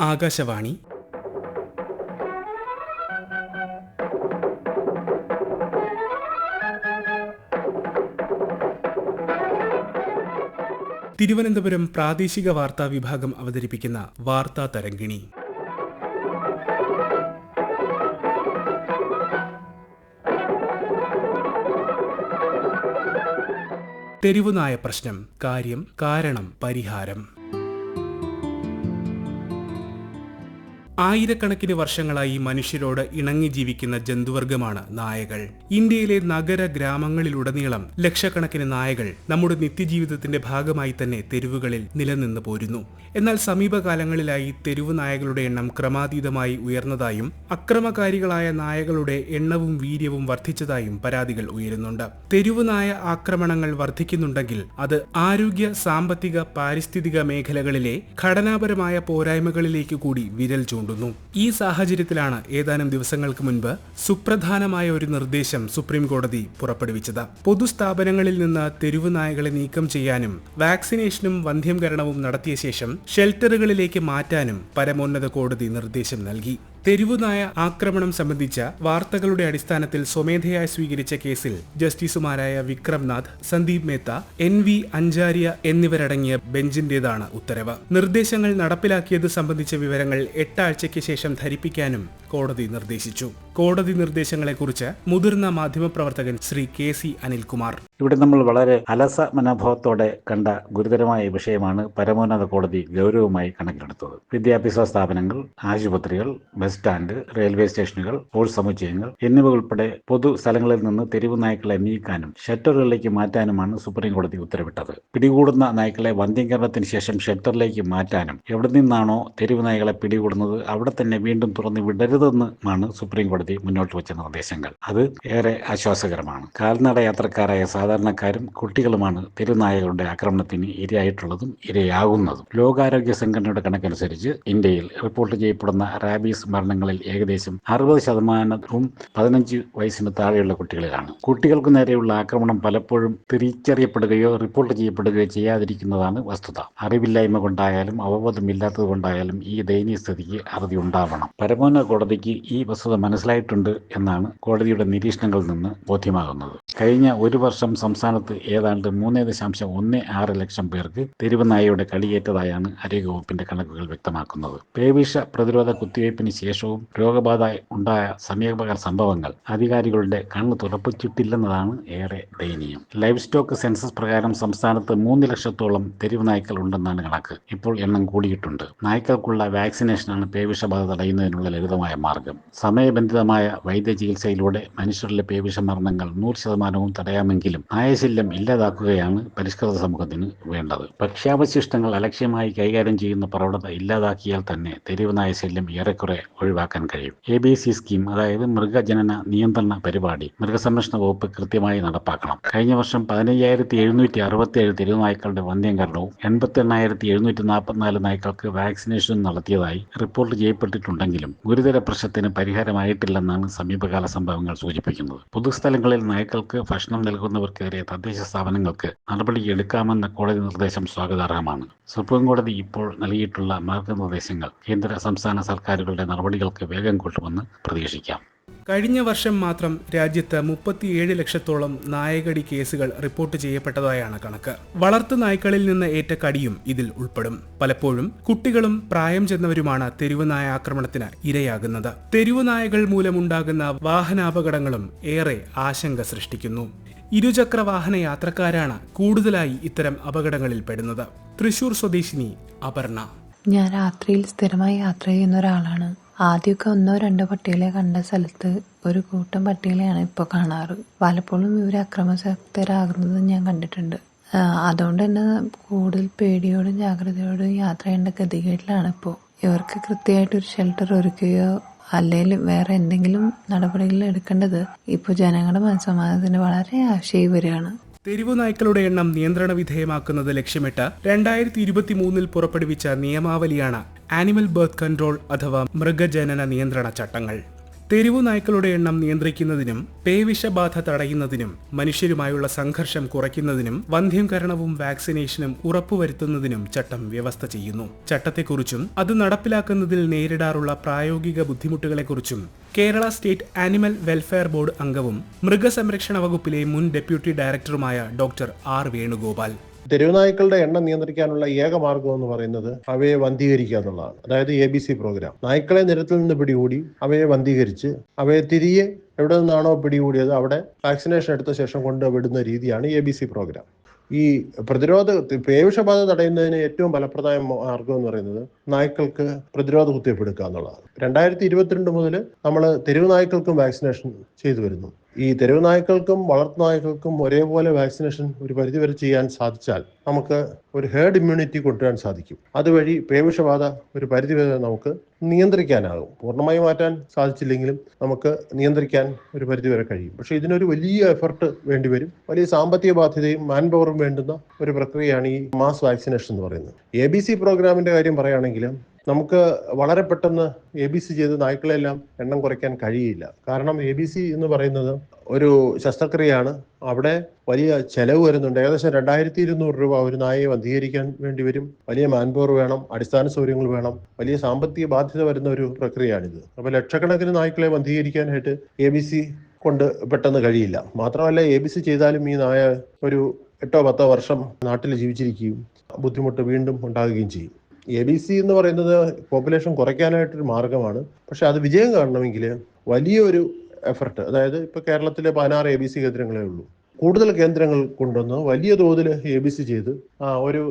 ആകാശവാണി. തിരുവനന്തപുരം പ്രാദേശിക വാർത്താ വിഭാഗം അവതരിപ്പിക്കുന്ന വാർത്താ തരംഗിണി. തെരുവുനായ പ്രശ്നം കാര്യം കാരണം പരിഹാരം. ആയിരക്കണക്കിന് വർഷങ്ങളായി മനുഷ്യരോട് ഇണങ്ങി ജീവിക്കുന്ന ജന്തുവർഗമാണ് നായകൾ. ഇന്ത്യയിലെ നഗര ഗ്രാമങ്ങളിലുടനീളം ലക്ഷക്കണക്കിന് നായകൾ നമ്മുടെ നിത്യജീവിതത്തിന്റെ ഭാഗമായി തന്നെ തെരുവുകളിൽ നിലനിന്ന് പോരുന്നു. എന്നാൽ സമീപകാലങ്ങളിലായി തെരുവ് നായകളുടെ എണ്ണം ക്രമാതീതമായി ഉയർന്നതായും അക്രമകാരികളായ നായകളുടെ എണ്ണവും വീര്യവും വർദ്ധിച്ചതായും പരാതികൾ ഉയരുന്നുണ്ട്. തെരുവ് നായ ആക്രമണങ്ങൾ വർദ്ധിക്കുന്നുണ്ടെങ്കിൽ അത് ആരോഗ്യ സാമ്പത്തിക പാരിസ്ഥിതിക മേഖലകളിലെ ഘടനാപരമായ പോരായ്മകളിലേക്ക് കൂടി വിരൽ ചൂണ്ടുന്നു ഈ സാഹചര്യത്തിലാണ് ഏതാനും ദിവസങ്ങൾക്ക് മുൻപ് സുപ്രധാനമായ ഒരു നിർദ്ദേശം സുപ്രീം കോടതി പുറപ്പെടുവിച്ചത്. പൊതുസ്ഥാപനങ്ങളിൽ നിന്ന് തെരുവു നായകളെ നീക്കം ചെയ്യാനും വാക്സിനേഷനും വന്ധ്യംകരണവും നടത്തിയ ശേഷം ഷെൽട്ടറുകളിലേക്ക് മാറ്റാനും പരമോന്നത കോടതി നിർദ്ദേശം നൽകി. തെരുവുനായ ആക്രമണം സംബന്ധിച്ച വാർത്തകളുടെ അടിസ്ഥാനത്തിൽ സ്വമേധയായി സ്വീകരിച്ച കേസിൽ ജസ്റ്റിസുമാരായ വിക്രംനാഥ് സന്ദീപ് മേത്ത എൻ വി അഞ്ചാരിയ എന്നിവരടങ്ങിയ ബെഞ്ചിന്റേതാണ് ഉത്തരവ്. നിർദ്ദേശങ്ങൾ നടപ്പിലാക്കിയത് സംബന്ധിച്ച വിവരങ്ങൾ എട്ടാഴ്ചയ്ക്ക് ശേഷം ധരിപ്പിക്കാനും കോടതി നിർദ്ദേശിച്ചു. കോടതി നിർദ്ദേശങ്ങളെക്കുറിച്ച് മുതിർന്ന മാധ്യമപ്രവർത്തകൻ ശ്രീ കെ സി അനിൽകുമാർ. ഇവിടെ നമ്മൾ വളരെ അലസ മനോഭാവത്തോടെ കണ്ട ഗുരുതരമായ വിഷയമാണ് പരമോന്നത കോടതി ഗൗരവമായി കണക്കിലെടുത്തത്. വിദ്യാഭ്യാസ സ്ഥാപനങ്ങൾ ആശുപത്രികൾ ബസ് സ്റ്റാൻഡ് റെയിൽവേ സ്റ്റേഷനുകൾ സ്പോർട്സ് സമുച്ചയങ്ങൾ എന്നിവ ഉൾപ്പെടെ പൊതു സ്ഥലങ്ങളിൽ നിന്ന് തെരുവ് നായ്ക്കളെ നീക്കാനും ഷെൽട്ടറുകളിലേക്ക് മാറ്റാനുമാണ് സുപ്രീം കോടതി ഉത്തരവിട്ടത്. പിടികൂടുന്ന നായ്ക്കളെ വന്ധ്യീകരണത്തിന് ശേഷം ഷെൽട്ടറിലേക്ക് മാറ്റാനും എവിടെ നിന്നാണോ തെരുവ് നായ്ക്കളെ പിടികൂടുന്നത് അവിടെ തന്നെ വീണ്ടും തുറന്ന് വിടരുതെന്നുമാണ് സുപ്രീം കോടതി മുന്നോട്ട് വെച്ച നിർദ്ദേശങ്ങൾ. അത് ഏറെ ആശ്വാസകരമാണ്. കാൽനട യാത്രക്കാരായ സാധാരണക്കാരും കുട്ടികളുമാണ് തെരുനായകളുടെ ആക്രമണത്തിന് ഇരയായിട്ടുള്ളതും ഇരയാകുന്നതും. ലോകാരോഗ്യ സംഘടനയുടെ കണക്കനുസരിച്ച് ഇന്ത്യയിൽ റിപ്പോർട്ട് ചെയ്യപ്പെടുന്ന റാബീസ് മരണങ്ങളിൽ ഏകദേശം അറുപത് ശതമാനവും പതിനഞ്ച് വയസ്സിന് താഴെയുള്ള കുട്ടികളിലാണ്. കുട്ടികൾക്ക് നേരെയുള്ള ആക്രമണം പലപ്പോഴും തിരിച്ചറിയപ്പെടുകയോ റിപ്പോർട്ട് ചെയ്യപ്പെടുകയോ ചെയ്യാതിരിക്കുന്നതാണ് വസ്തുത. അറിവില്ലായ്മ കൊണ്ടായാലും അവബോധമില്ലാത്തത് കൊണ്ടായാലും ഈ ദയനീയ സ്ഥിതിക്ക് അറുതി ഉണ്ടാവണം. പരമോന്നത കോടതിക്ക് ഈ വസ്തുത മനസ്സിലായിട്ടുണ്ട് എന്നാണ് കോടതിയുടെ നിരീക്ഷണങ്ങളിൽ നിന്ന് ബോധ്യമാകുന്നത്. കഴിഞ്ഞ ഒരു വർഷം സംസ്ഥാനത്ത് ഏതാണ്ട് മൂന്ന് ദശാംശം ഒന്ന് ആറ് ലക്ഷം പേർക്ക് തെരുവുനായയുടെ കളിയേറ്റതായാണ് ആരോഗ്യവകുപ്പിന്റെ കണക്കുകൾ വ്യക്തമാക്കുന്നത്. പേവിഷ പ്രതിരോധ കുത്തിവയ്പ്പിന് ശേഷവും രോഗബാധ ഉണ്ടായ സമീപകാല സംഭവങ്ങൾ അധികാരികളുടെ കണ്ണ് തുറപ്പിച്ചിട്ടില്ലെന്നതാണ് ഏറെ ദയനീയം. ലൈഫ് സ്റ്റോക്ക് സെൻസസ് പ്രകാരം സംസ്ഥാനത്ത് മൂന്ന് ലക്ഷത്തോളം തെരുവ് നായ്ക്കൾ ഉണ്ടെന്നാണ് കണക്ക്. ഇപ്പോൾ എണ്ണം കൂടിയിട്ടുണ്ട്. നായ്ക്കൾക്കുള്ള വാക്സിനേഷനാണ് പേവിഷബാധ തടയുന്നതിനുള്ള ലളിതമായ മാർഗം. സമയബന്ധിതമായ വൈദ്യ ചികിത്സയിലൂടെ മനുഷ്യരിലെ പേവിഷ മരണങ്ങൾ നൂറ് ശതമാനവും തടയാമെങ്കിലും നായശല്യം ഇല്ലാതാക്കുകയാണ് പരിഷ്കൃത സമൂഹത്തിന് വേണ്ടത്. ഭക്ഷ്യാവശിഷ്ടങ്ങൾ അലക്ഷ്യമായി കൈകാര്യം ചെയ്യുന്ന പ്രവണത ഇല്ലാതാക്കിയാൽ തന്നെ തെരുവ് നായശല്യം ഏറെക്കുറെ ഒഴിവാക്കാൻ കഴിയും. എ ബി സി സ്കീം അതായത് മൃഗജനന നിയന്ത്രണ പരിപാടി മൃഗസംരക്ഷണ വകുപ്പ് കൃത്യമായി നടപ്പാക്കണം. കഴിഞ്ഞ വർഷം പതിനയ്യായിരത്തി എഴുന്നൂറ്റി അറുപത്തി ഏഴ് തെരുവുനായ്ക്കളുടെ വന്ധ്യംകരണവും എൺപത്തി എണ്ണായിരത്തി എഴുന്നൂറ്റി നാൽപ്പത്തിനാല് നായ്ക്കൾക്ക് വാക്സിനേഷനും നടത്തിയതായി റിപ്പോർട്ട് ചെയ്യപ്പെട്ടിട്ടുണ്ടെങ്കിലും ഗുരുതര പ്രശ്നത്തിന് പരിഹാരമായിട്ടില്ലെന്നാണ് സമീപകാല സംഭവങ്ങൾ സൂചിപ്പിക്കുന്നത്. പൊതുസ്ഥലങ്ങളിൽ നായ്ക്കൾക്ക് ഭക്ഷണം നൽകുന്നവർക്കെതിരെ തദ്ദേശ സ്ഥാപനങ്ങൾക്ക് നടപടി എടുക്കാമെന്ന കോടതി നിർദ്ദേശം സ്വാഗതാർഹമാണ്. സുപ്രീം കോടതി ഇപ്പോൾ നൽകിയിട്ടുള്ള മാർഗനിർദ്ദേശങ്ങൾ കേന്ദ്ര സംസ്ഥാന സർക്കാരുകളുടെ നടപടികൾക്ക് വേഗം കൂട്ടുമെന്ന് പ്രതീക്ഷിക്കാം. കഴിഞ്ഞ വർഷം മാത്രം രാജ്യത്ത് മുപ്പത്തിയേഴ് ലക്ഷത്തോളം നായകടി കേസുകൾ റിപ്പോർട്ട് ചെയ്യപ്പെട്ടതായാണ് കണക്ക്. വളർത്തു നായ്ക്കളിൽ നിന്ന് ഏറ്റ കടിയും ഇതിൽ ഉൾപ്പെടും. പലപ്പോഴും കുട്ടികളും പ്രായം ചെന്നവരുമാണ് തെരുവുനായ ആക്രമണത്തിന് ഇരയാകുന്നത്. തെരുവുനായകൾ മൂലമുണ്ടാകുന്ന വാഹനാപകടങ്ങളും ഏറെ ആശങ്ക സൃഷ്ടിക്കുന്നു. ഇരുചക്ര വാഹന യാത്രക്കാരാണ് കൂടുതലായി ഇത്തരം അപകടങ്ങളിൽ പെടുന്നത്. തൃശൂർ സ്വദേശിനി അപർണ. ഞാൻ രാത്രിയിൽ സ്ഥിരമായി യാത്ര ചെയ്യുന്ന ഒരാളാണ്. ആദ്യമൊക്കെ ഒന്നോ രണ്ടോ പട്ടികളെ കണ്ട സ്ഥലത്ത് ഒരു കൂട്ടം പട്ടികളെയാണ് ഇപ്പോൾ കാണാറ്. പലപ്പോഴും ഇവർ അക്രമശക്തരാകുന്നത് ഞാൻ കണ്ടിട്ടുണ്ട്. അതുകൊണ്ട് തന്നെ കൂടുതൽ പേടിയോടും ജാഗ്രതയോടും യാത്ര ചെയ്യേണ്ട ഗതികേട്ടിലാണ് ഇപ്പോൾ ഇവർക്ക് കൃത്യമായിട്ട് ഒരു ഷെൽട്ടർ ഒരുക്കുകയോ അല്ലെങ്കിൽ വേറെ എന്തെങ്കിലും നടപടികൾ എടുക്കേണ്ടത് ഇപ്പോൾ ജനങ്ങളുടെ മനസ്സമാധാനത്തിന് വളരെ ആശയം വരികയാണ്. തെരുവു നായ്ക്കളുടെ എണ്ണം നിയന്ത്രണ വിധേയമാക്കുന്നത് ലക്ഷ്യമിട്ട് രണ്ടായിരത്തി ഇരുപത്തി മൂന്നിൽ പുറപ്പെടുവിച്ച നിയമാവലിയാണ് ആനിമൽ ബർത്ത് കൺട്രോൾ അഥവാ മൃഗജനന നിയന്ത്രണ ചട്ടങ്ങൾ. തെരുവു നായ്ക്കളുടെ എണ്ണം നിയന്ത്രിക്കുന്നതിനും പേവിഷബാധ തടയുന്നതിനും മനുഷ്യരുമായുള്ള സംഘർഷം കുറയ്ക്കുന്നതിനും വന്ധ്യംകരണവും വാക്സിനേഷനും ഉറപ്പുവരുത്തുന്നതിനും ചട്ടം വ്യവസ്ഥ ചെയ്യുന്നു. ചട്ടത്തെക്കുറിച്ചും അത് നടപ്പിലാക്കുന്നതിൽ നേരിടാറുള്ള പ്രായോഗിക ബുദ്ധിമുട്ടുകളെക്കുറിച്ചും Kerala state animal welfare board അംഗവും മൃഗസംരക്ഷണ വകുപ്പിലെ മുൻ ഡെപ്യൂട്ടി ഡയറക്ടറുമായ ഡോക്ടർ ആർ വേണുഗോപാൽ. തെരുവുനായ്ക്കളുടെ എണ്ണം നിയന്ത്രിക്കാനുള്ള ഏക മാർഗം എന്ന് പറയുന്നത് അവയെ വന്ധീകരിക്കുക എന്നുള്ളതാണ്. അതായത് എ ബി സി പ്രോഗ്രാം നായ്ക്കളെ നിരത്തിൽ നിന്ന് പിടികൂടി അവയെ വന്ധീകരിച്ച് അവയെ തിരികെ എവിടെ നിന്നാണോ പിടികൂടിയത് അവിടെ വാക്സിനേഷൻ എടുത്ത ശേഷം കൊണ്ടുവിടുന്ന രീതിയാണ് എ ബി സി പ്രോഗ്രാം ഈ പ്രതിരോധ പേവിഷബാധ തടയുന്നതിന് ഏറ്റവും ഫലപ്രദമായ മാർഗം എന്ന് പറയുന്നത് നായ്ക്കൾക്ക് പ്രതിരോധ കുത്തിവെപ്പ് എടുക്കുക എന്നുള്ളതാണ്. രണ്ടായിരത്തി ഇരുപത്തിരണ്ട് മുതൽ നമ്മൾ തെരുവ് നായ്ക്കൾക്കും വാക്സിനേഷൻ ചെയ്തു വരുന്നു. ഈ തെരുവ് നായ്ക്കൾക്കും വളർത്തു നായ്ക്കൾക്കും ഒരേപോലെ വാക്സിനേഷൻ ഒരു പരിധിവരെ ചെയ്യാൻ സാധിച്ചാൽ നമുക്ക് ഒരു ഹേർഡ് ഇമ്മ്യൂണിറ്റി കൊണ്ടുവരാൻ സാധിക്കും. അതുവഴി പേവിഷബാധ ഒരു പരിധിവരെ നമുക്ക് നിയന്ത്രിക്കാനാകും. പൂർണമായി മാറ്റാൻ സാധിച്ചില്ലെങ്കിലും നമുക്ക് നിയന്ത്രിക്കാൻ ഒരു പരിധിവരെ കഴിയും. പക്ഷേ ഇതിനൊരു വലിയ എഫർട്ട് വേണ്ടിവരും. വലിയ സാമ്പത്തിക ബാധ്യതയും മാൻ പവറും വേണ്ടുന്ന ഒരു പ്രക്രിയയാണ് ഈ മാസ് വാക്സിനേഷൻ എന്ന് പറയുന്നത്. എ ബി സി പ്രോഗ്രാമിന്റെ കാര്യം പറയുകയാണെങ്കിൽ നമുക്ക് വളരെ പെട്ടെന്ന് എ ബി സി ചെയ്ത് നായ്ക്കളെല്ലാം എണ്ണം കുറയ്ക്കാൻ കഴിയില്ല. കാരണം എ ബി സി എന്ന് പറയുന്നത് ഒരു ശസ്ത്രക്രിയയാണ്. അവിടെ വലിയ ചെലവ് വരുന്നുണ്ട്. ഏകദേശം രണ്ടായിരത്തി ഇരുന്നൂറ് രൂപ ഒരു നായയെ വന്ധീകരിക്കാൻ വേണ്ടി വരും. വലിയ മാൻപവർ വേണം അടിസ്ഥാന സൗകര്യങ്ങൾ വേണം വലിയ സാമ്പത്തിക ബാധ്യത വരുന്ന ഒരു പ്രക്രിയയാണിത്. അപ്പോൾ ലക്ഷക്കണക്കിന് നായ്ക്കളെ വന്ധീകരിക്കാനായിട്ട് എ ബി സി കൊണ്ട് പെട്ടെന്ന് കഴിയില്ല. മാത്രമല്ല എ ബി സി ചെയ്താലും ഈ നായ ഒരു എട്ടോ പത്തോ വർഷം നാട്ടിൽ ജീവിച്ചിരിക്കുകയും ബുദ്ധിമുട്ട് വീണ്ടും ഉണ്ടാകുകയും ചെയ്യും. എ ബി സി എന്ന് പറയുന്നത് പോപ്പുലേഷൻ കുറയ്ക്കാനായിട്ടൊരു മാർഗമാണ്. പക്ഷെ അത് വിജയം കാണണമെങ്കിൽ വലിയൊരു എഫർട്ട് അതായത് ഇപ്പോൾ കേരളത്തിലെ പതിനാറ് എ ബി സി കേന്ദ്രങ്ങളേ ഉള്ളൂ. കൂടുതൽ കേന്ദ്രങ്ങൾ കൊണ്ടുവന്ന് വലിയ തോതിൽ എ ബി സി ചെയ്ത് ഒരു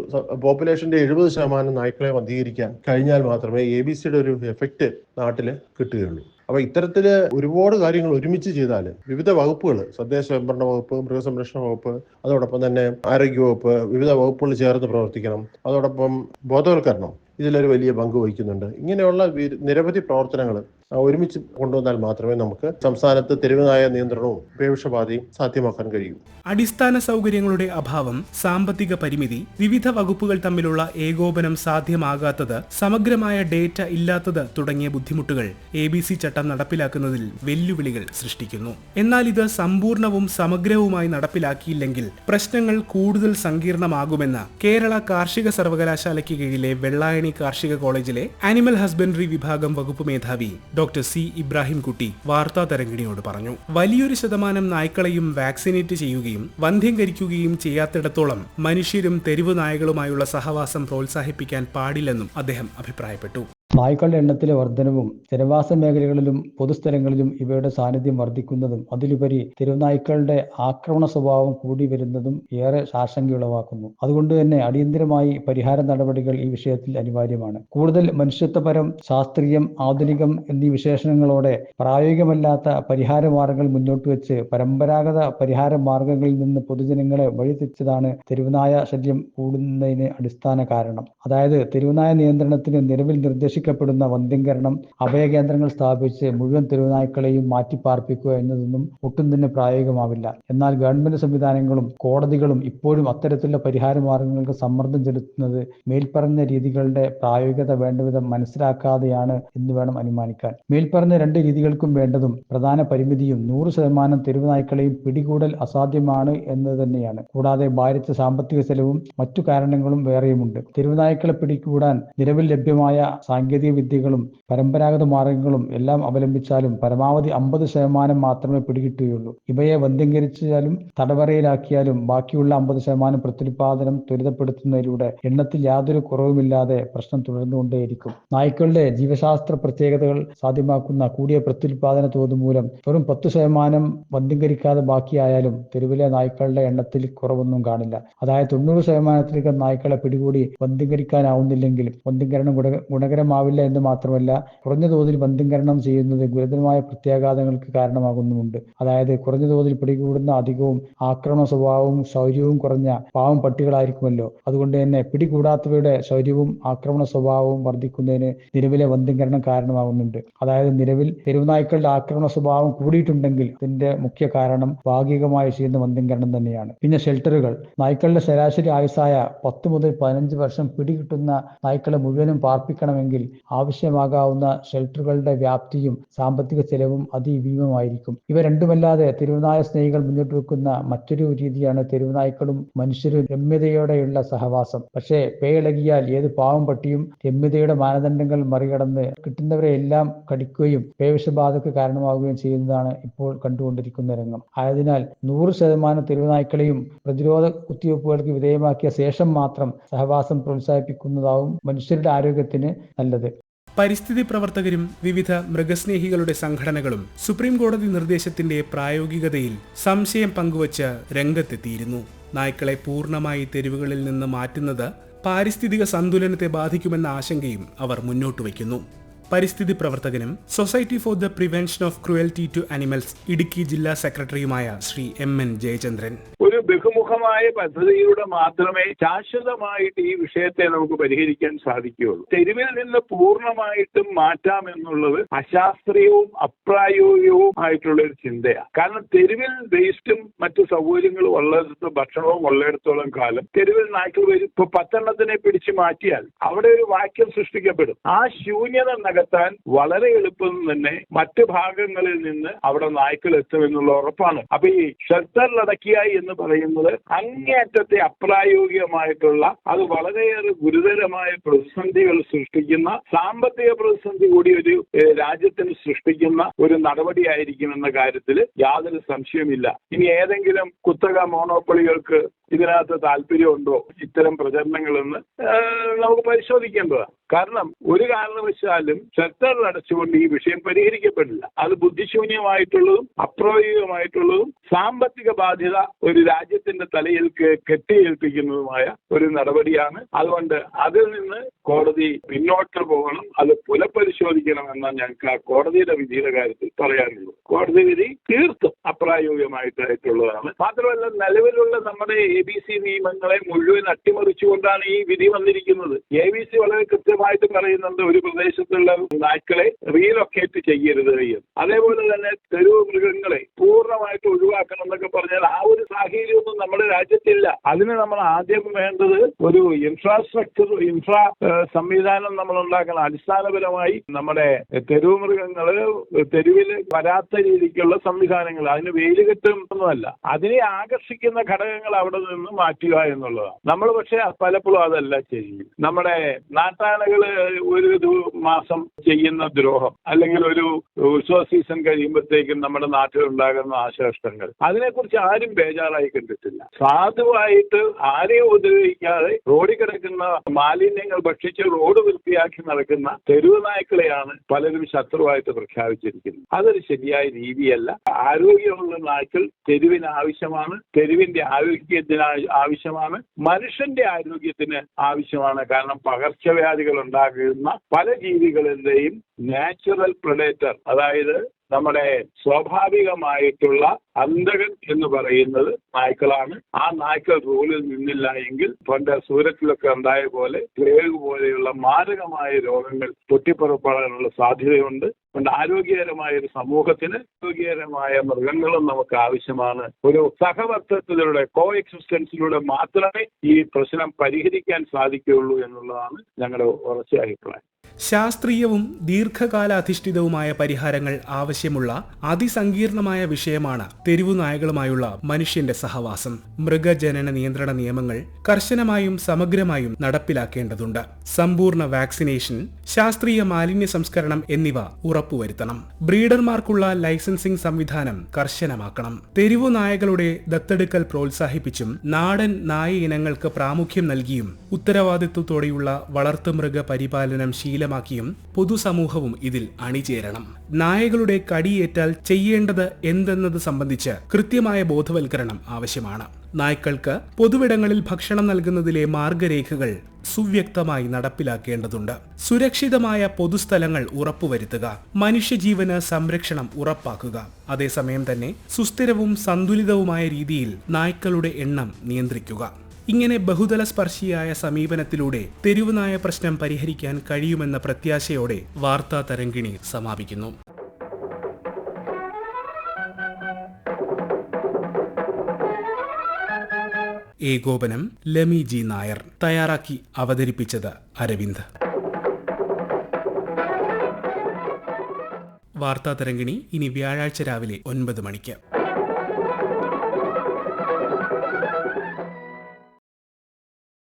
പോപ്പുലേഷന്റെ എഴുപത് ശതമാനം നായ്ക്കളെ വന്ധീകരിക്കാൻ കഴിഞ്ഞാൽ മാത്രമേ എ ബി സിയുടെ ഒരു എഫക്റ്റ് നാട്ടിൽ കിട്ടുകയുള്ളൂ. അപ്പൊ ഇത്തരത്തിൽ ഒരുപാട് കാര്യങ്ങൾ ഒരുമിച്ച് ചെയ്താൽ വിവിധ വകുപ്പുകൾ തദ്ദേശ സംഭരണ വകുപ്പ് മൃഗസംരക്ഷണ വകുപ്പ് അതോടൊപ്പം തന്നെ ആരോഗ്യ വകുപ്പ് വിവിധ വകുപ്പുകൾ ചേർന്ന് പ്രവർത്തിക്കണം. അതോടൊപ്പം ബോധവൽക്കരണം ഇതിലൊരു വലിയ പങ്ക് വഹിക്കുന്നുണ്ട്. ഇങ്ങനെയുള്ള നിരവധി പ്രവർത്തനങ്ങൾ ഒരുമിച്ച് കൊണ്ടുവന്നാൽ മാത്രമേ നമുക്ക് സംസ്ഥാനത്ത് തെരുവുനായ നിയന്ത്രണവും പേവിഷബാധയും സാധ്യമാക്കാൻ കഴിയൂ. അടിസ്ഥാന സൗകര്യങ്ങളുടെ അഭാവം സാമ്പത്തിക പരിമിതി വിവിധ വകുപ്പുകൾ തമ്മിലുള്ള ഏകോപനം സാധ്യമാകാത്തത് സമഗ്രമായ ഡേറ്റ ഇല്ലാത്തത് തുടങ്ങിയ ബുദ്ധിമുട്ടുകൾ എ ബി സി ചട്ടം നടപ്പിലാക്കുന്നതിൽ വെല്ലുവിളികൾ സൃഷ്ടിക്കുന്നു. എന്നാൽ ഇത് സമ്പൂർണവും സമഗ്രവുമായി നടപ്പിലാക്കിയില്ലെങ്കിൽ പ്രശ്നങ്ങൾ കൂടുതൽ സങ്കീർണമാകുമെന്ന് കേരള കാർഷിക സർവകലാശാലയ്ക്ക് കീഴിലെ വെള്ളായണി കാർഷിക കോളേജിലെ ആനിമൽ ഹസ്ബൻഡറി വിഭാഗം വകുപ്പ് മേധാവി ഡോക്ടർ സി ഇബ്രാഹിംകുട്ടി വാർത്താ തരംഗിണിയോട് പറഞ്ഞു. വലിയൊരു ശതമാനം നായ്ക്കളെയും വാക്സിനേറ്റ് ചെയ്യുകയും വന്ധ്യംകരിക്കുകയും ചെയ്യാത്തിടത്തോളം മനുഷ്യരും തെരുവു നായകളുമായുള്ള സഹവാസം പ്രോത്സാഹിപ്പിക്കാൻ പാടില്ലെന്നും അദ്ദേഹം അഭിപ്രായപ്പെട്ടു. നായ്ക്കളുടെ എണ്ണത്തിലെ വർധനവും ജനവാസ മേഖലകളിലും പൊതുസ്ഥലങ്ങളിലും ഇവയുടെ സാന്നിധ്യം വർദ്ധിക്കുന്നതും അതിലുപരി തെരുവുനായ്ക്കളുടെ ആക്രമണ സ്വഭാവം കൂടി വരുന്നതും ഏറെ ആശങ്കയുളവാക്കുന്നു അതുകൊണ്ട് തന്നെ അടിയന്തരമായി പരിഹാര നടപടികൾ ഈ വിഷയത്തിൽ അനിവാര്യമാണ്. കൂടുതൽ മനുഷ്യത്വപരം ശാസ്ത്രീയം ആധുനികം എന്നീ വിശേഷണങ്ങളോടെ പ്രായോഗികമല്ലാത്ത പരിഹാര മാർഗങ്ങൾ മുന്നോട്ട് വെച്ച് പരമ്പരാഗത പരിഹാര മാർഗങ്ങളിൽ നിന്ന് പൊതുജനങ്ങളെ വഴിതെച്ചതാണ് തെരുവുനായ ശല്യം കൂടുന്നതിന് അടിസ്ഥാന കാരണം. അതായത് തെരുവുനായ നിയന്ത്രണത്തിന് നിലവിൽ നിർദ്ദേശിക്കപ്പെടുന്ന വന്ധ്യംകരണം അഭയകേന്ദ്രങ്ങൾ സ്ഥാപിച്ച് മുഴുവൻ തെരുവുനായ്ക്കളെയും മാറ്റിപ്പാർപ്പിക്കുക എന്നതൊന്നും ഒട്ടും തന്നെ പ്രായോഗികമാവില്ല. എന്നാൽ ഗവൺമെന്റ് സംവിധാനങ്ങളും കോടതികളും ഇപ്പോഴും അത്തരത്തിലുള്ള പരിഹാര മാർഗങ്ങൾക്ക് സമ്മർദ്ദം ചെലുത്തുന്നത് മേൽപ്പറഞ്ഞ രീതികളുടെ പ്രായോഗികത വേണ്ടവിധം മനസ്സിലാക്കാതെയാണ് എന്ന് വേണം അനുമാനിക്കാൻ. മേൽപ്പറഞ്ഞ രണ്ട് രീതികൾക്കും വേണ്ടതും പ്രധാന പരിമിതിയും നൂറ് ശതമാനം തെരുവുനായ്ക്കളെയും പിടികൂടൽ അസാധ്യമാണ് എന്നത് തന്നെയാണ്. കൂടാതെ ഭാരിച്ച സാമ്പത്തിക ചെലവും മറ്റു കാരണങ്ങളും വേറെയുമുണ്ട്. തെരുവുനായ്ക്കളെ പിടികൂടാൻ നിലവിൽ ലഭ്യമായ സാങ്കേതിക വിദ്യകളും പരമ്പരാഗത മാർഗങ്ങളും എല്ലാം അവലംബിച്ചാലും പരമാവധി അമ്പത് ശതമാനം മാത്രമേ പിടികിട്ടുകയുള്ളൂ. ഇവയെ വന്ധ്യംകരിച്ചാലും തടവറയിലാക്കിയാലും ബാക്കിയുള്ള അമ്പത് ശതമാനം പ്രത്യുൽപാദനം ത്വരിതപ്പെടുത്തുന്നതിലൂടെ എണ്ണത്തിൽ യാതൊരു കുറവുമില്ലാതെ പ്രശ്നം തുടർന്നുകൊണ്ടേയിരിക്കും. നായ്ക്കളുടെ ജീവശാസ്ത്ര പ്രത്യേകതകൾ സാധ്യമാക്കുന്ന കൂടിയ പ്രത്യുൽപാദന തോത് മൂലം വെറും പത്ത് ശതമാനം വന്ധ്യംകരിക്കാതെ ബാക്കിയായാലും തെരുവിലെ നായ്ക്കളുടെ എണ്ണത്തിൽ കുറവൊന്നും കാണില്ല. അതായത് തൊണ്ണൂറ് ശതമാനത്തിലേക്ക് നായ്ക്കളെ പിടികൂടി വന്ധ്യംകരിക്കാനാവുന്നില്ലെങ്കിൽ വന്ധ്യംകരണം ഗുണ ഗുണകരമാവില്ല എന്ന് മാത്രമല്ല കുറഞ്ഞ തോതിൽ ബന്ധീകരണം ചെയ്യുന്നത് ഗുരുതരമായ പ്രത്യാഘാതങ്ങൾക്ക് കാരണമാകുന്നുമുണ്ട്. അതായത് കുറഞ്ഞ തോതിൽ പിടികൂടുന്ന അധികവും ആക്രമണ സ്വഭാവവും ശൗര്യവും കുറഞ്ഞ പാവം പട്ടികളായിരിക്കുമല്ലോ. അതുകൊണ്ട് തന്നെ പിടികൂടാത്തവയുടെ ശൗര്യവും ആക്രമണ സ്വഭാവവും വർദ്ധിക്കുന്നതിന് നിലവിലെ ബന്ധീകരണം കാരണമാകുന്നുണ്ട്. അതായത് നിലവിൽ തെരുവുനായ്ക്കളുടെ ആക്രമണ സ്വഭാവം കൂടിയിട്ടുണ്ടെങ്കിൽ ഇതിന്റെ മുഖ്യ കാരണം ഭാഗികമായി ചെയ്യുന്ന ബന്ധീകരണം തന്നെയാണ്. പിന്നെ ഷെൽട്ടറുകൾ. നായ്ക്കളുടെ ശരാശരി ആയുസായ പത്ത് മുതൽ പതിനഞ്ച് വർഷം പിടികിട്ടുന്ന നായ്ക്കളെ മുഴുവനും പാർപ്പിക്കണമെങ്കിൽ ആവശ്യമാകാവുന്ന ഷെൽട്ടറുകളുടെ വ്യാപ്തിയും സാമ്പത്തിക ചെലവും അതിഭീമമായിരിക്കും ഇവ രണ്ടുമല്ലാതെ തെരുവുനായ സ്നേഹികൾ മുന്നോട്ട് വെക്കുന്ന മറ്റൊരു രീതിയാണ് തെരുവുനായ്ക്കളും മനുഷ്യരും രമ്യതയോടെയുള്ള സഹവാസം. പക്ഷേ പേയിളകിയാൽ ഏത് പാവം പട്ടിയും രമ്യതയുടെ മാനദണ്ഡങ്ങൾ മറികടന്ന് കിട്ടുന്നവരെ എല്ലാം കടിക്കുകയും പേവിഷബാധക്ക് കാരണമാവുകയും ചെയ്യുന്നതാണ് ഇപ്പോൾ കണ്ടുകൊണ്ടിരിക്കുന്ന രംഗം. ആയതിനാൽ നൂറ് ശതമാനം തെരുവുനായ്ക്കളെയും പ്രതിരോധ കുത്തിവയ്പ്പുകൾക്ക് വിധേയമാക്കിയ ശേഷം മാത്രം സഹവാസം പ്രോത്സാഹിപ്പിക്കുന്നതാവും മനുഷ്യരുടെ ആരോഗ്യത്തിന് നല്ലത്. പരിസ്ഥിതി പ്രവർത്തകരും വിവിധ മൃഗസ്നേഹികളുടെ സംഘടനകളും സുപ്രീം കോടതി നിർദ്ദേശത്തിന്റെ പ്രായോഗികതയിൽ സംശയം പങ്കുവച്ച് രംഗത്തെത്തിയിരുന്നു. നായ്ക്കളെ പൂർണമായി തെരുവുകളിൽ നിന്ന് മാറ്റുന്നത് പാരിസ്ഥിതിക സന്തുലനത്തെ ബാധിക്കുമെന്ന ആശങ്കയും അവർ മുന്നോട്ട് വയ്ക്കുന്നു. പരിസ്ഥിതി പ്രവർത്തകനും society for the prevention of cruelty to animals Idukki ജില്ലാ സെക്രട്ടറിയുമായ ശ്രീ എം എൻ ജയചന്ദ്രൻ. ഒരു ബഹുമുഖമായ പദ്ധതിയിലൂടെ മാത്രമേ ശാശ്വതമായിട്ട് ഈ വിഷയത്തെ നമുക്ക് പരിഹരിക്കാൻ സാധിക്കുകയുള്ളൂ. തെരുവിൽ നിന്ന് പൂർണമായിട്ടും മാറ്റാം എന്നുള്ളത് അശാസ്ത്രീയവും അപ്രായോഗികവും ആയിട്ടുള്ള ഒരു ചിന്തയാണ്. കാരണം തെരുവിൽ വേസ്റ്റും മറ്റു സൗകര്യങ്ങളും ഉള്ളിടത്ത് ഭക്ഷണവും ഉള്ളിടത്തോളം കാലം തെരുവിൽ നാട്ടിൽ വരും. ഇപ്പൊ പത്തെണ്ണത്തിനെ പിടിച്ചു മാറ്റിയാൽ അവിടെ ഒരു വാക്യം സൃഷ്ടിക്കപ്പെടും. ആ ശൂന്യത നികത്താൻ വളരെ എളുപ്പം തന്നെ മറ്റു ഭാഗങ്ങളിൽ നിന്ന് അവിടെ നായ്ക്കൾ എത്തുമെന്നുള്ള ഉറപ്പാണ്. അപ്പൊ ഈ ഷെൽട്ടറിലടക്കിയ എന്ന് പറയുന്നത് അങ്ങേയറ്റത്തെ അപ്രായോഗികമായിട്ടുള്ള അത് വളരെയേറെ ഗുരുതരമായ പ്രതിസന്ധികൾ സൃഷ്ടിക്കുന്ന സാമ്പത്തിക പ്രതിസന്ധി കൂടി ഒരു രാജ്യത്തിന് സൃഷ്ടിക്കുന്ന ഒരു നടപടിയായിരിക്കും എന്ന കാര്യത്തിൽ യാതൊരു സംശയമില്ല ഇനി ഏതെങ്കിലും കുത്തക മോണോപ്പൊളികൾക്ക് ഇതിനകത്ത് താല്പര്യമുണ്ടോ? ഇത്തരം പ്രചരണങ്ങളെന്ന് നമുക്ക് പരിശോധിക്കേണ്ടതാണ്. കാരണം ഒരു കാരണവശാലും ഷട്ടർ അടച്ചുകൊണ്ട് ഈ വിഷയം പരിഹരിക്കപ്പെടില്ല. അത് ബുദ്ധിശൂന്യമായിട്ടുള്ളതും അപ്രായോഗികമായിട്ടുള്ളതും സാമ്പത്തിക ബാധ്യത ഒരു രാജ്യത്തിന്റെ തലയിൽ കെട്ടിയേൽപ്പിക്കുന്നതുമായ ഒരു നടപടിയാണ്. അതുകൊണ്ട് അതിൽ നിന്ന് കോടതി പിന്നോട്ട് പോകണം അത് പുനഃപരിശോധിക്കണമെന്നാണ് ഞങ്ങൾക്ക് ആ കോടതിയുടെ വിധിയുടെ കാര്യത്തിൽ പറയാനുള്ളൂ കോടതി വിധി തീർത്തും അപ്രായോഗികമായിട്ടായിട്ടുള്ളതാണ് മാത്രമല്ല നിലവിലുള്ള നമ്മുടെ എ ബി സി നിയമങ്ങളെ മുഴുവൻ അട്ടിമറിച്ചുകൊണ്ടാണ് ഈ വിധി വന്നിരിക്കുന്നത്. എ ബി സി വളരെ കൃത്യമായിട്ട് പറയുന്നുണ്ട് ഒരു പ്രദേശത്തുള്ള നായ്ക്കളെ റീലൊക്കേറ്റ് ചെയ്യരുത് എന്ന്. അതേപോലെ തന്നെ തെരുവ് മൃഗങ്ങളെ പൂർണമായിട്ട് ഒഴിവാക്കണം എന്നൊക്കെ പറഞ്ഞാൽ ആ ഒരു സാഹചര്യമൊന്നും നമ്മുടെ രാജ്യത്തില്ല. അതിന് നമ്മൾ ആദ്യം വേണ്ടത് ഒരു ഇൻഫ്രാസ്ട്രക്ചർ ഇൻഫ്രാ സംവിധാനം നമ്മൾ ഉണ്ടാക്കണം അടിസ്ഥാനപരമായി നമ്മുടെ തെരുവ് മൃഗങ്ങൾ തെരുവിൽ വരാത്ത രീതിക്കുള്ള സംവിധാനങ്ങൾ അതിന് വെയിൽ കെട്ടുന്നതല്ല അതിനെ ആകർഷിക്കുന്ന ഘടകങ്ങൾ അവിടെ നിന്ന് മാറ്റുക എന്നുള്ളതാണ്. നമ്മൾ പക്ഷേ പലപ്പോഴും അതല്ല ചെയ്യും നമ്മുടെ നാട്ടാനകൾ ഒരു മാസം ചെയ്യുന്ന ദ്രോഹം അല്ലെങ്കിൽ ഒരു ഉത്സവ സീസൺ കഴിയുമ്പോഴത്തേക്കും നമ്മുടെ നാട്ടിലുണ്ടാകുന്ന ആശയഷ്ടങ്ങൾ അതിനെക്കുറിച്ച് ആരും ബേജാറായി കണ്ടിട്ടില്ല. സാധുവായിട്ട് ആരെയും ഉപദ്രവിക്കാതെ റോഡിൽ കിടക്കുന്ന മാലിന്യങ്ങൾ ഭക്ഷിച്ച് റോഡ് വൃത്തിയാക്കി നടക്കുന്ന തെരുവ് നായ്ക്കളെയാണ് പലരും ശത്രുവായിട്ട് പ്രഖ്യാപിച്ചിരിക്കുന്നത്. അതൊരു ശരിയായ രീതിയല്ല. ആരോഗ്യമുള്ള നായ്ക്കൾ തെരുവിന് ആവശ്യമാണ്. തെരുവിന്റെ ആരോഗ്യത്തിന് ആവശ്യമാണ്. മനുഷ്യന്റെ ആരോഗ്യത്തിന് ആവശ്യമാണ്. കാരണം പകർച്ചവ്യാധികൾ ഉണ്ടാകുന്ന പല ജീവികളുടെയും നാച്ചുറൽ പ്രൊഡേറ്റർ അതായത് നമ്മുടെ സ്വാഭാവികമായിട്ടുള്ള അന്തകൻ എന്ന് പറയുന്നത് നായ്ക്കളാണ്. ആ നായ്ക്കൾ റൂളിൽ നിന്നില്ല എങ്കിൽ പണ്ട് സൂരത്തിലൊക്കെ ഉണ്ടായ പോലെ പ്ലേഗ് പോലെയുള്ള മാരകമായ രോഗങ്ങൾ പൊട്ടിപ്പുറപ്പെടാനുള്ള സാധ്യതയുണ്ട്. അതുകൊണ്ട് ആരോഗ്യകരമായ ഒരു സമൂഹത്തിന് ആരോഗ്യകരമായ മൃഗങ്ങളും നമുക്ക് ആവശ്യമാണ്. ഒരു സഹവർത്തത്തിലൂടെ കോ എക്സിസ്റ്റൻസിലൂടെ മാത്രമേ ഈ പ്രശ്നം പരിഹരിക്കാൻ സാധിക്കുകയുള്ളൂ എന്നുള്ളതാണ് ഞങ്ങളുടെ ഉറച്ച അഭിപ്രായം. ശാസ്ത്രീയവും ദീർഘകാലാധിഷ്ഠിതവുമായ പരിഹാരങ്ങൾ ആവശ്യമുള്ള അതിസങ്കീർണമായ വിഷയമാണ് തെരുവു നായകളുമായുള്ള മനുഷ്യന്റെ സഹവാസം. മൃഗജനന നിയന്ത്രണ നിയമങ്ങൾ കർശനമായും സമഗ്രമായും നടപ്പിലാക്കേണ്ടതുണ്ട്. സമ്പൂർണ വാക്സിനേഷൻ ശാസ്ത്രീയ മാലിന്യ സംസ്കരണം എന്നിവ ഉറപ്പുവരുത്തണം. ബ്രീഡർമാർക്കുള്ള ലൈസൻസിംഗ് സംവിധാനം കർശനമാക്കണം. തെരുവു നായകളുടെ ദത്തെടുക്കൽ പ്രോത്സാഹിപ്പിച്ചും നാടൻ നായ ഇനങ്ങൾക്ക് പ്രാമുഖ്യം നൽകിയും ഉത്തരവാദിത്വത്തോടെയുള്ള വളർത്തുമൃഗ പരിപാലനം ശീലമാക്കിയും പൊതുസമൂഹവും ഇതിൽ അണിചേരണം. നായകളുടെ കടിയേറ്റാൽ ചെയ്യേണ്ടത് എന്തെന്നത് സംബന്ധിച്ച് കൃത്യമായ ബോധവൽക്കരണം ആവശ്യമാണ്. നായ്ക്കൾക്ക് പൊതുവിടങ്ങളിൽ ഭക്ഷണം നൽകുന്നതിലെ മാർഗരേഖകൾ സുവ്യക്തമായി നടപ്പിലാക്കേണ്ടതുണ്ട്. സുരക്ഷിതമായ പൊതുസ്ഥലങ്ങൾ ഉറപ്പുവരുത്തുക. മനുഷ്യജീവന് സംരക്ഷണം ഉറപ്പാക്കുക. അതേസമയം തന്നെ സുസ്ഥിരവും സന്തുലിതവുമായ രീതിയിൽ നായ്ക്കളുടെ എണ്ണം നിയന്ത്രിക്കുക. ഇങ്ങനെ ബഹുതല സ്പർശിയായ സമീപനത്തിലൂടെ തെരുവുനായ പ്രശ്നം പരിഹരിക്കാൻ കഴിയുമെന്ന പ്രത്യാശയോടെ വാർത്താ തരംഗിണി സമാപിക്കുന്നു. ഏകോപനം ലമി ജി നായർ തയ്യാറാക്കി അവതരിപ്പിച്ചത് അരവിന്ദ്. വാർത്താ തരംഗിണി ഇനി വ്യാഴാഴ്ച രാവിലെ ഒൻപത് മണിക്ക്.